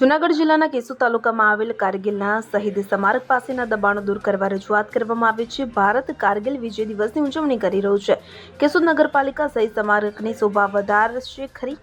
જૂનાગઢ જિલ્લાના કેસુ તાલુકામાં આવેલ કારગિલના શહીદ સ્મારક પાસેના દબાણો દૂર કરવા રજૂઆત કરવામાં આવી છે. ભારત કારગિલ વિજય દિવસની ઉજવણી કરી રહ્યું છે. કેસુ નગરપાલિકા શહીદ સ્મારકની શોભા વધારશે ખરી?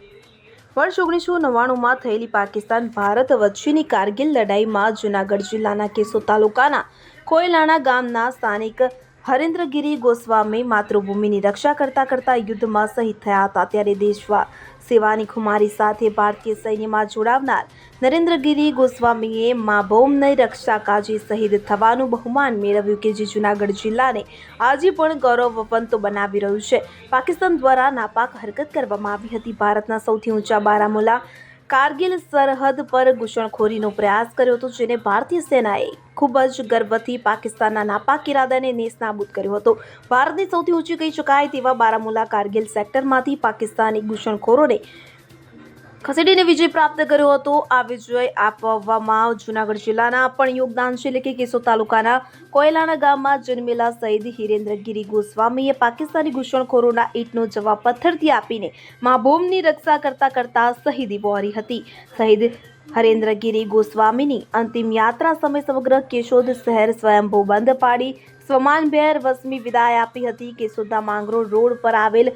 વર્ષ ઓગણીસો નવ્વાણુંમાં થયેલી પાકિસ્તાન ભારત વચ્ચેની કારગિલ લડાઈમાં જૂનાગઢ જિલ્લાના કેસો તાલુકાના કોયલાણા ગામના સ્થાનિક હરેન્દ્રગીરી ગોસ્વામી માતૃભૂમિની રક્ષા કરતા કરતા યુદ્ધમાં શહીદ થયા હતા. ત્યારે દેશવા સેવાની ખુમારી સાથે ભારતીય સૈન્યમાં જોડાવનાર નરેન્દ્રગીરી ગોસ્વામીએ મા ભૌમની રક્ષા કાજી શહીદ થવાનું બહુમાન મેળવ્યું કે જે જૂનાગઢ જિલ્લાને આજે પણ ગૌરવવંતો બનાવી રહ્યું છે. પાકિસ્તાન દ્વારા નાપાક હરકત કરવામાં આવી હતી. ભારતના સૌથી ઊંચા બારામુલા કારગિલ સરહદ પર ઘૂસણખોરીનો પ્રયાસ કર્યો હતો, જેને ભારતીય સેનાએ ખૂબ જ ગર્વથી પાકિસ્તાનના નાપાક ઇરાદાને નેસ્તનાબૂદ કર્યો હતો. ભારતની સૌથી ઊંચી કહી શકાય તેવા બારામુલા કારગિલ સેક્ટરમાંથી પાકિસ્તાની ઘૂસણખોરોને ખસેડીને વિજય પ્રાપ્ત કર્યો હતો. આ વિજય આપવામાં જૂનાગઢ જિલ્લાના પણ યોગદાન છે. એટલે કે કેસો તાલુકાના કોયલાના ગામમાં જન્મેલા શહીદ હિરેન્દ્રગીરી ગોસ્વામીએ પાકિસ્તાની ઘૂસણખોરોના ઈંટનો જવાબ પથ્થરથી આપીને મા ભૂમની રક્ષા કરતા કરતા શહીદી વહોરી હતી. શહીદ હરેન્દ્રગીરી ગોસ્વામીની અંતિમ યાત્રા સમય સમગ્ર કેશોદ શહેર સ્વયંભૂ બંધ પાડી સ્વમાનભેર વસમી વિદાય આપી હતી. કેશોદના માંગરોળ રોડ પર આવેલ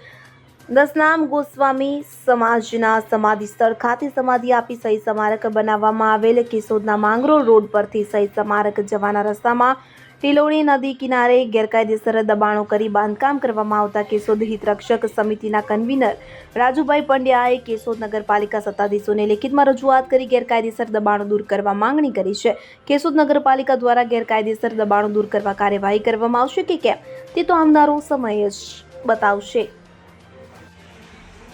દસનામ ગોસ્વામી સમાજના સમાધિ સ્થળ ખાતે સમાધિ આપી સહી સ્મારક બનાવવામાં આવેલ કેશોદના માંગરોળ રોડ પરથી સહી સ્મારક જવાના રસ્તામાં ટીલોણી નદી કિનારે ગેરકાયદેસર દબાણો કરી બાંધકામ કરવામાં આવતા કેશોદ હિતરક્ષક સમિતિના કન્વીનર રાજુભાઈ પંડ્યાએ કેશોદ નગરપાલિકા સત્તાધીશોને લેખિતમાં રજૂઆત કરી ગેરકાયદેસર દબાણો દૂર કરવા માંગણી કરી છે. કેશોદ નગરપાલિકા દ્વારા ગેરકાયદેસર દબાણો દૂર કરવા કાર્યવાહી કરવામાં આવશે કે કેમ? તે તો આવનારો સમય જ બતાવશે.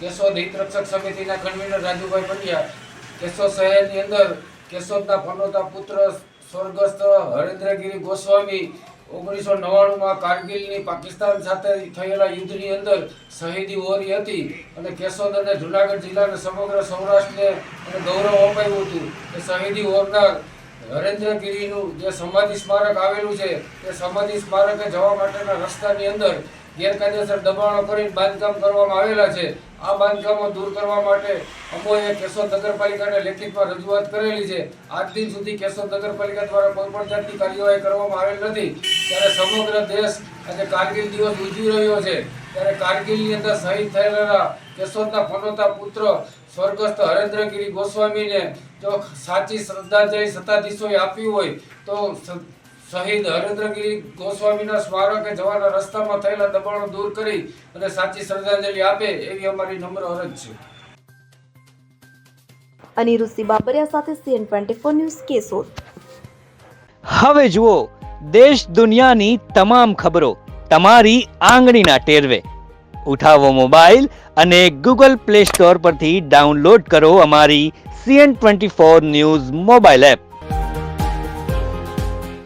કેશોદ હિતરક્ષક સમિતિના કન્વીનર રાજુભાઈ પંડ્યા કેશોદ શહેરની અંદર કેશોદના પનોતા પુત્ર સ્વર્ગસ્થ હરેન્દ્રગીરી ગોસ્વામી ઓગણીસો નવ્વાણુંમાં કારગિલની પાકિસ્તાન સાથે થયેલા યુદ્ધની અંદર શહીદી ઓરી હતી અને કેશોદ અને જુનાગઢ જિલ્લાને સમગ્ર સૌરાષ્ટ્રને અને ગૌરવ અપાયું હતું. કે શહીદી ઓરના હરેન્દ્રગીરીનું જે સમાધિ સ્મારક આવેલું છે તે સમાધિ સ્મારકે જવા માટેના રસ્તાની અંદર ગેરકાયદેસર દબાણો કરીને બાંધકામ કરવામાં આવેલા છે. આ બાંધકામો દૂર કરવા માટે અમોએ કેશોદ નગરપાલિકાને લેખિતમાં રજૂઆત કરેલી છે. આજ દિન સુધી કેશોદ નગરપાલિકા દ્વારા કોઈપણ જાતની કાર્યવાહી કરવામાં આવેલ નથી. ત્યારે સમગ્ર દેશ આજે કારગિલ દિવસ ઉજવી રહ્યો છે. ત્યારે કારગિલની અંદર શહીદ થયેલા કેશોદના ફનોતા પુત્ર સ્વર્ગસ્થ હરેન્દ્રગીરી ગોસ્વામીને જો સાચી શ્રદ્ધાંજલિ સત્તાધીશોએ આપી હોય તો શહીદ હરેન્દ્રગીરી ગોસ્વામીના સ્મારકે જવાના રસ્તામાં થયેલા દબાણો દૂર કરી અને સાચી શ્રદ્ધાંજલિ આપે એવી અમારી નમ્ર અરજ છે. અનિરુદ્ધ બાબરિયા સાથે CN twenty four news Keshod હવે જુઓ દેશ દુનિયાની તમામ ખબરો તમારી આંગળીના ટેરવે. ઉઠાવો મોબાઈલ અને ગૂગલ પ્લે સ્ટોર પરથી ડાઉનલોડ કરો અમારી CN twenty four news mobile app.